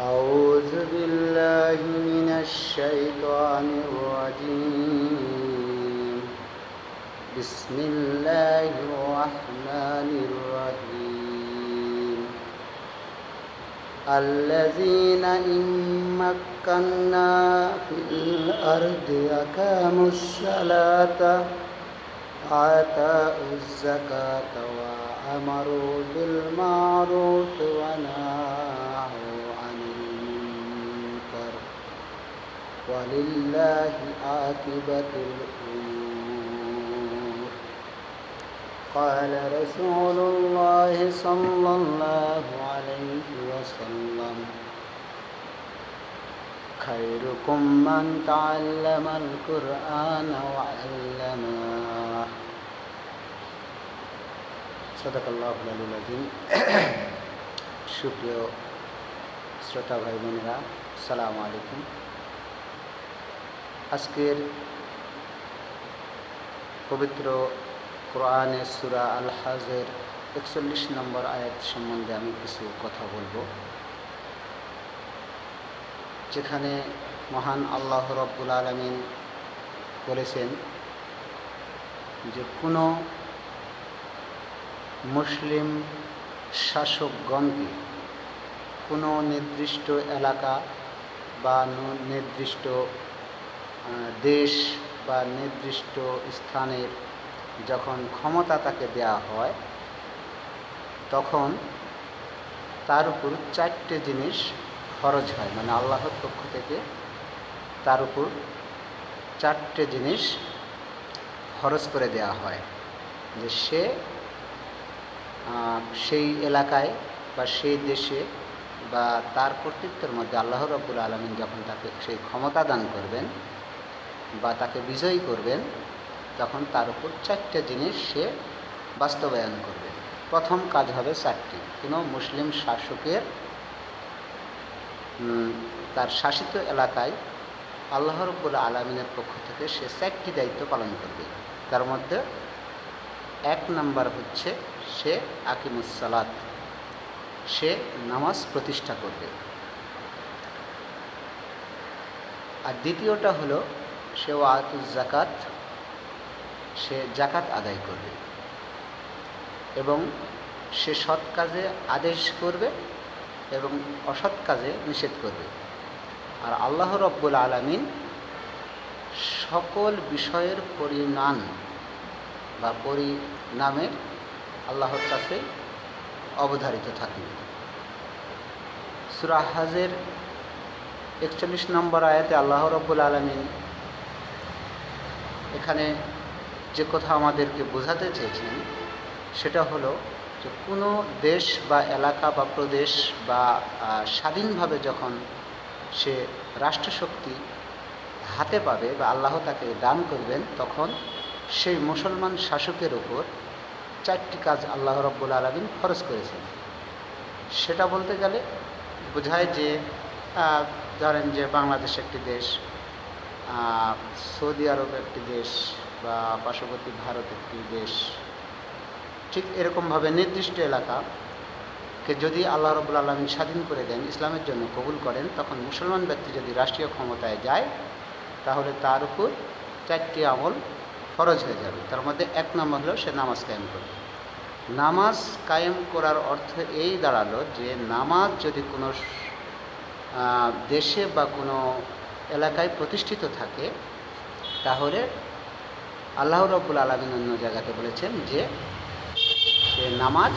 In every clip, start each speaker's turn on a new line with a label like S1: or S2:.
S1: أعوذ بالله من الشيطان الرجيم. بسم الله الرحمن الرحيم. الذين إن مكنا في الأرض أقاموا الصلاة آتاءوا الزكاة وأمروا بالمعروف ونهوا ولله عاقبة الأمور قال رسول الله صلى الله عليه وسلم خيركم من تعلم القرآن وعلمه صدق الله العلي العظيم সুপ্রিয় শ্রোতা ভাই বোনেরা সালাম আলাইকুম আজকের পবিত্র কোরআনে সুরা আল হাজের একচল্লিশ নম্বর আয়াত সম্বন্ধে আমি কিছু কথা বলব। যেখানে মহান আল্লাহ রব্বুল আলমিন বলেছেন যে, কোনো মুসলিম শাসকগণকে কোনো নির্দিষ্ট এলাকা বা নির্দিষ্ট দেশ বা নির্দিষ্ট স্থানের যখন ক্ষমতা তাকে দেয়া হয়, তখন তার উপর চারটে জিনিস খরচ হয়। মানে আল্লাহর পক্ষ থেকে তার উপর চারটে জিনিস খরচ করে দেয়া হয়। যে সে সেই এলাকায় বা সেই দেশে বা তার কর্তৃত্বের মধ্যে আল্লাহ রব্বুল আলমিন যখন তাকে সেই ক্ষমতা দান করবেন বা তাকে বিজয়ী করবেন, তখন তার উপর চারটে জিনিস সে বাস্তবায়ন করবে। প্রথম কাজ হবে চারটি। কোনো মুসলিম শাসকের তার শাসিত এলাকায় আল্লাহ রব্বুল আলমিনের পক্ষ থেকে সে চারটি দায়িত্ব পালন করবে। তার মধ্যে এক নাম্বার হচ্ছে সে আকিমুসালাত সে নামাজ প্রতিষ্ঠা করবে। আর দ্বিতীয়টা হলো সে ওয়াতুজ জাকাত সে জাকাত আদায় করবে। এবং সে সৎ কাজে আদেশ করবে এবং অসৎ কাজে নিষেধ করবে। আর আল্লাহ রব্বুল আলমিন সকল বিষয়ের পরিণাম বা পরিণামের আল্লাহর কাছে অবধারিত থাকে সুরাহাজের একচল্লিশ নম্বর আয়াতে আল্লাহ রব্বুল আলমিন এখানে যে কথা আমাদেরকে বোঝাতে চেয়েছেন, সেটা হলো যে কোনো দেশ বা এলাকা বা প্রদেশ বা স্বাধীনভাবে যখন সে রাষ্ট্রশক্তি হাতে পাবে বা আল্লাহ তাকে দান করবেন, তখন সেই মুসলমান শাসকের ওপর চারটি কাজ আল্লাহ রব্বুল আলমিন খরচ করেছেন। সেটা বলতে গেলে বোঝায় যে ধরেন যে বাংলাদেশ একটি দেশ সৌদি আরব একটি দেশ বা পার্শ্ববর্তী ভারত একটি দেশ, ঠিক এরকমভাবে নির্দিষ্ট এলাকাকে যদি আল্লাহ রবুল আলমিন স্বাধীন করে দেন, ইসলামের জন্য কবুল করেন, তখন মুসলমান ব্যক্তি যদি রাষ্ট্রীয় ক্ষমতায় যায়, তাহলে তার উপর চারটি আমল ফরজ হয়ে যাবে। তার মধ্যে এক নম্বর হলো সে নামাজ কায়েম করবে। নামাজ কায়েম করার অর্থ এই দাঁড়াল যে, নামাজ যদি কোনো দেশে বা কোনো এলাকায় প্রতিষ্ঠিত থাকে, তাহলে আল্লাহ রব্বুল আলমিন অন্য জায়গাতে বলেছেন যে, সে নামাজ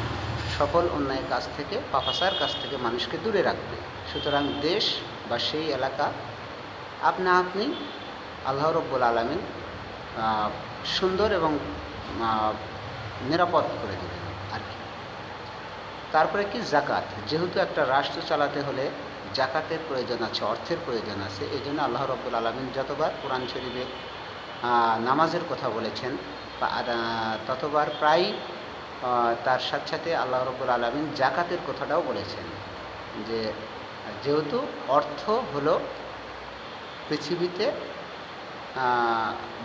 S1: সকল অন্যায় কাজ থেকে পাপাসার কাছ থেকে মানুষকে দূরে রাখবে। সুতরাং দেশ বা সেই এলাকা, আপনা আপনি আল্লাহ রব্বুল আলমিন সুন্দর এবং নিরাপদ করে দেবেন আর কি। তারপরে কি জাকাত? যেহেতু একটা রাষ্ট্র চালাতে হলে জাকাতের প্রয়োজন আছে, অর্থের প্রয়োজন আছে এই জন্য আল্লাহ রব্বুল আলমিন যতবার কোরআন শরীফে নামাজের কথা বলেছেন ততবার প্রায় তার সাথে সাথে আল্লাহ রব্বুল আলমিন জাকাতের কথাটাও বলেছেন, যে যেহেতু অর্থ হলো পৃথিবীতে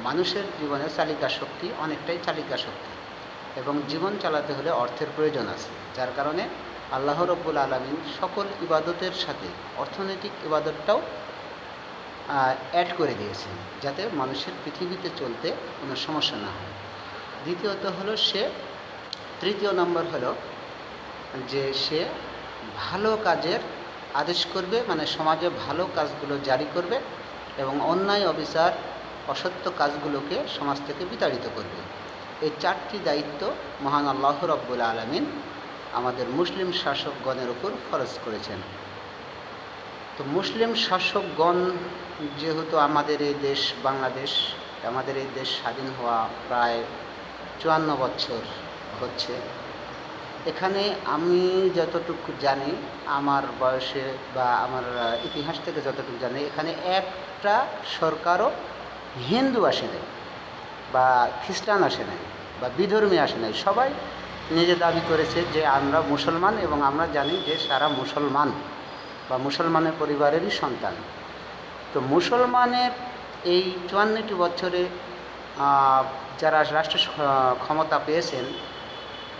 S1: মানুষের জীবনের চালিকা শক্তি অনেকটাই চালিকা শক্তি, এবং জীবন চালাতে হলে অর্থের প্রয়োজন আছে, যার কারণে আল্লাহ রব্বুল আলমিন সকল ইবাদতের সাথে অর্থনৈতিক ইবাদতটাও অ্যাড করে দিয়েছেন যাতে মানুষের পৃথিবীতে চলতে কোনো সমস্যা না হয়। দ্বিতীয়ত হলো সে, তৃতীয় নম্বর হলো যে সে ভালো কাজের আদেশ করবে মানে সমাজে ভালো কাজগুলো জারি করবে এবং অন্যায়, অবিচার, অসত্য কাজগুলোকে সমাজ থেকে বিতাড়িত করবে। এই চারটি দায়িত্ব মহান আল্লাহ রব্বুল আলমিন আমাদের মুসলিম শাসকগণের উপর খরচ করেছেন। তো মুসলিম শাসকগণ যেহেতু আমাদের এই দেশ বাংলাদেশ, আমাদের এই দেশ স্বাধীন হওয়া প্রায় চুয়ান্ন বছর হচ্ছে। এখানে আমি যতটুকু জানি, আমার বয়সে বা আমার ইতিহাস থেকে যতটুকু জানি, এখানে একটা সরকারও হিন্দু আসে নাই বা খ্রিস্টান আসে নাই বা বিধর্মী আসে নাই। সবাই নিজে দাবি করেছে যে আমরা মুসলমান এবং আমরা জানি যে সারা মুসলমান বা মুসলমানের পরিবারেরই সন্তান। তো মুসলমানের এই চুয়ান্নটি বছরে যারা রাষ্ট্র ক্ষমতা পেয়েছেন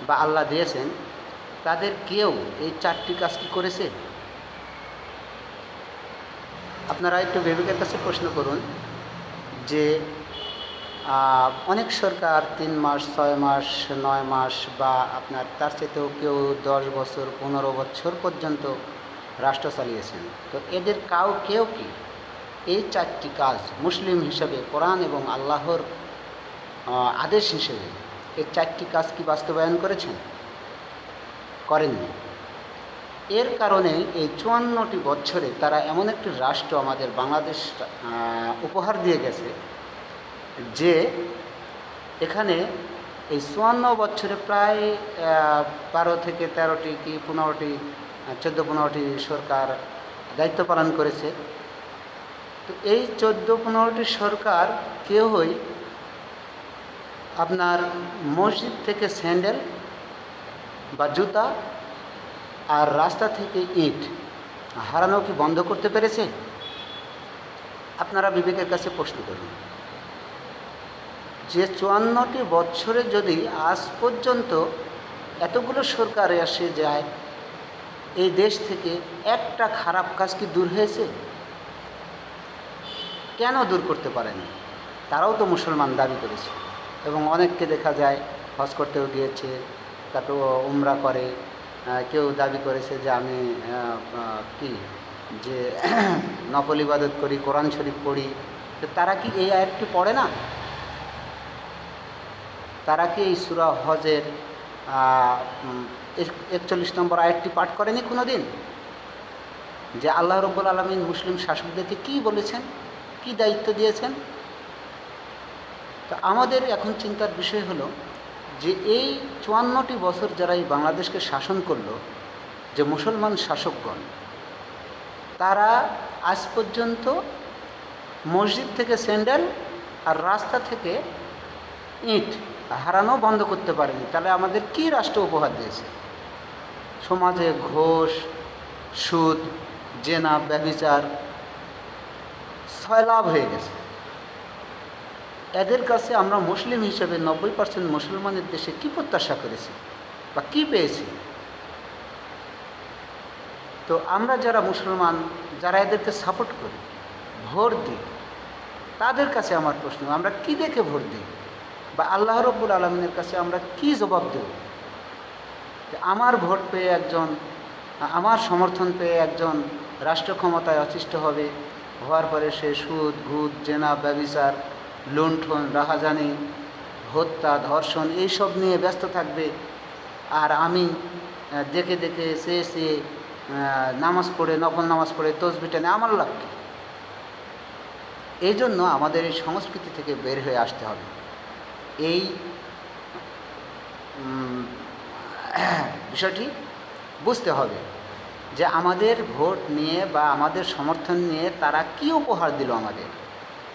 S1: বা আল্লাহ দিয়েছেন, তাদের কেউ এই চারটি কাজ কি করেছে? আপনারা একটু বিবেকের কাছে প্রশ্ন করুন যে অনেক সরকার তিন মাস, ছয় মাস, নয় মাস বা আপনার তার চাইতেও কেউ দশ বছর, পনেরো বছর পর্যন্ত রাষ্ট্র চালিয়েছেন। তো এদের কাউ কেউ কি? এই চারটি কাজ মুসলিম হিসেবে, কোরআন এবং আল্লাহর আদেশ হিসেবে এই চারটি কাজ কি বাস্তবায়ন করেছেন? করেননি। এর কারণে এই চুয়ান্নটি বছরে তারা এমন একটি রাষ্ট্র আমাদের বাংলাদেশ উপহার দিয়ে গেছে যে এখানে এই চুয়ান্ন বছরে প্রায় বারো থেকে তেরোটি কি পনেরোটি চোদ্দ পনেরোটি সরকার দায়িত্ব পালন করেছে। তো এই চোদ্দ পনেরোটি সরকার কেউই আপনার মসজিদ থেকে স্যান্ডেল বা জুতা আর রাস্তা থেকে ইট হারানো কি বন্ধ করতে পেরেছে? আপনারা বিবেকের কাছে প্রশ্ন করুন। যে চুয়ান্নটি বছরে যদি আজ পর্যন্ত এতগুলো সরকার এসে যায়, এই দেশ থেকে একটা খারাপ কাজ কি দূর হয়েছে? কেন দূর করতে পারেনি? তারাও তো মুসলমান দাবি করেছে। এবং অনেককে দেখা যায় হজ করতেও গিয়েছে, তারপর উমরা করে। কেউ দাবি করেছে যে আমি কি, যে নকল ইবাদত করি, কোরআন শরীফ পড়ি। তো তারা কি এই আয়াতটি পড়ে না? তারা কি এই সুরা হজের একচল্লিশ নম্বর আয়াতটি পাঠ করেনি কোনো দিন যে আল্লাহ রব্বুল আলমিন মুসলিম শাসকদেরকে কি বলেছেন? কি দায়িত্ব দিয়েছেন? তো আমাদের এখন চিন্তার বিষয় হলো যে এই চুয়ান্নটি বছর যারা এই বাংলাদেশকে শাসন করল, যে মুসলমান শাসকগণ, তারা আজ পর্যন্ত মসজিদ থেকে স্যান্ডেল আর রাস্তা থেকে ইট হারানো বন্ধ করতে পারেনি। তাহলে আমাদের কি রাষ্ট্র উপহার দিয়েছে? সমাজে ঘোষ, সুদ, জেনা ব্যবিচার ছয়লাভ হয়ে গেছে। এদের কাছে আমরা মুসলিম হিসেবে নব্বই পার্সেন্ট মুসলমানের দেশে কি প্রত্যাশা করেছি বা কি পেয়েছি? তো আমরা যারা মুসলমান, যারা এদেরকে সাপোর্ট করি, ভোট দিই, তাদের কাছে আমার প্রশ্ন, আমরা কি দেখে ভোট দিই? বা আল্লাহ রব্বুল আলমিনের কাছে আমরা কি জবাব দেব? আমার ভোট পেয়ে একজন, আমার সমর্থন পেয়ে একজন রাষ্ট্র ক্ষমতায় অচিষ্ট হবে, হওয়ার পরে সে সুদ ঘুদ জেনা, ব্যবিচার, লুণ্ঠন, রাহাজানি, হত্যা, ধর্ষণ এইসব নিয়ে ব্যস্ত থাকবে। আর আমি দেখে দেখে সে সে নামাজ পড়ে নকল নামাজ পড়ে তসবিটা আমার লাভ এই জন্য আমাদের এই সংস্কৃতি থেকে বের হয়ে আসতে হবে। এই বিষয়টি বুঝতে হবে যে আমাদের ভোট নিয়ে বা আমাদের সমর্থন নিয়ে তারা কি উপহার দিল আমাদের।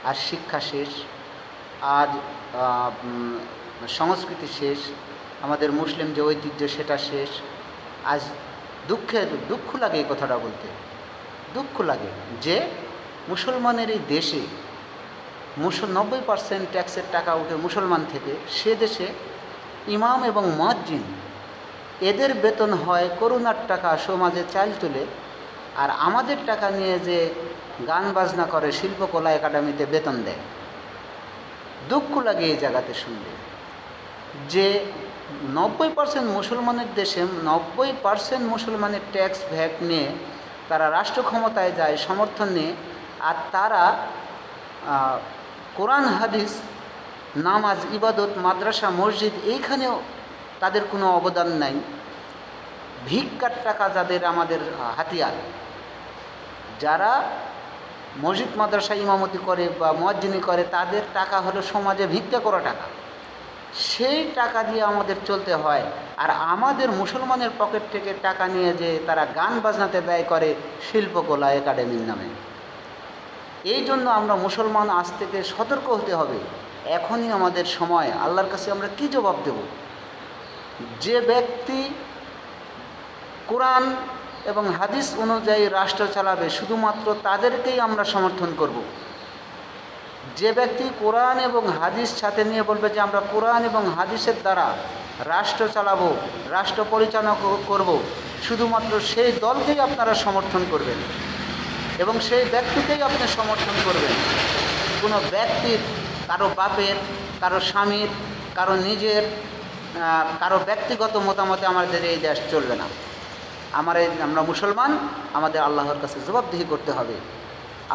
S1: আর শিক্ষা শেষ, আজ সংস্কৃতি শেষ, আমাদের মুসলিম যে ঐতিহ্য সেটা শেষ। আজ দুঃখের, দুঃখ লাগে এই কথাটা বলতে। দুঃখ লাগে যে মুসলমানের এই দেশে মুসল নব্বই পার্সেন্ট ট্যাক্সের টাকা উঠে মুসলমান থেকে, সে দেশে ইমাম এবং মজ্জিন এদের বেতন হয় করুণার টাকা সমাজে চাল তুলে, আর আমাদের টাকা নিয়ে যে গান বাজনা করে শিল্পকলা একাডেমিতে বেতন দেয়। দুঃখ লাগে এই জায়গাতে শুনলে। যে নব্বই পার্সেন্ট মুসলমানের দেশে নব্বই পার্সেন্ট মুসলমানের ট্যাক্স ভ্যাট নিয়ে তারা রাষ্ট্র ক্ষমতায় যায়, সমর্থন নিয়ে, আর তারা কোরআন, হাদিস, নামাজ, ইবাদত, মাদ্রাসা, মসজিদ, এইখানেও তাদের কোনো অবদান নাই। ভিক্ষার টাকা যাদের আমাদের হাতিয়ার, যারা মসজিদ, মাদ্রাসা ইমামতি করে বা মজ্জিনি করে, তাদের টাকা হলো সমাজে ভিক্ষা করা টাকা। সেই টাকা দিয়ে আমাদের চলতে হয়। আর আমাদের মুসলমানের পকেট থেকে টাকা নিয়ে যে তারা গান বাজনাতে ব্যয় করে, শিল্পকলা একাডেমির নামে। এই জন্য আমরা মুসলমান আজ থেকে সতর্ক হতে হবে। এখনই আমাদের সময়। আল্লাহর কাছে আমরা কি জবাব দেব? যে ব্যক্তি কোরআন এবং হাদিস অনুযায়ী রাষ্ট্র চালাবে, শুধুমাত্র তাদেরকেই আমরা সমর্থন করব। যে ব্যক্তি কোরআন এবং হাদিস সাথে নিয়ে বলবে যে আমরা কোরআন এবং হাদিসের দ্বারা রাষ্ট্র চালাবো, রাষ্ট্র পরিচালনা করব, শুধুমাত্র সেই দলকেই আপনারা সমর্থন করবেন। এবং সেই ব্যক্তিকেই আপনি সমর্থন করবেন। কোনো ব্যক্তির কারও বাপের, কারও স্বামীর, কারও নিজের কারও ব্যক্তিগত মতামতে আমাদের এই দেশ চলবে না। আমার এই, আমরা মুসলমান, আমাদের আল্লাহর কাছে জবাবদিহি করতে হবে।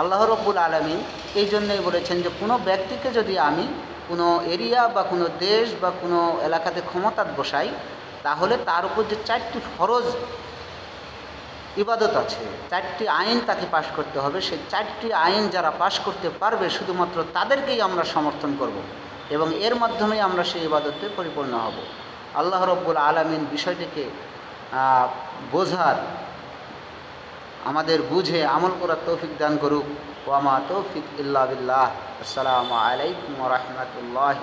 S1: আল্লাহ রব্বুল আলমী এই জন্যই বলেছেন যে, কোনো ব্যক্তিকে যদি আমি কোনো এরিয়া বা কোনো দেশ বা কোনো এলাকাতে ক্ষমতাত বসাই, তাহলে তার উপর যে চারটি ফরজ ইবাদত আছে। চারটি আইন তাকে পাশ করতে হবে। সেই চারটি আইন যারা পাশ করতে পারবে, শুধুমাত্র তাদেরকেই আমরা সমর্থন করব এবং এর মাধ্যমেই আমরা সেই ইবাদতে পরিপূর্ণ হব। আল্লাহ রব্বুল আলমিন বিষয়টিকে বোঝার, আমাদের বুঝে আমল করার তৌফিক দান করুক। ওয়ামা তৌফিক ইল্লা বিল্লাহ। আসসালামু আলাইকুম রহমতুল্লাহ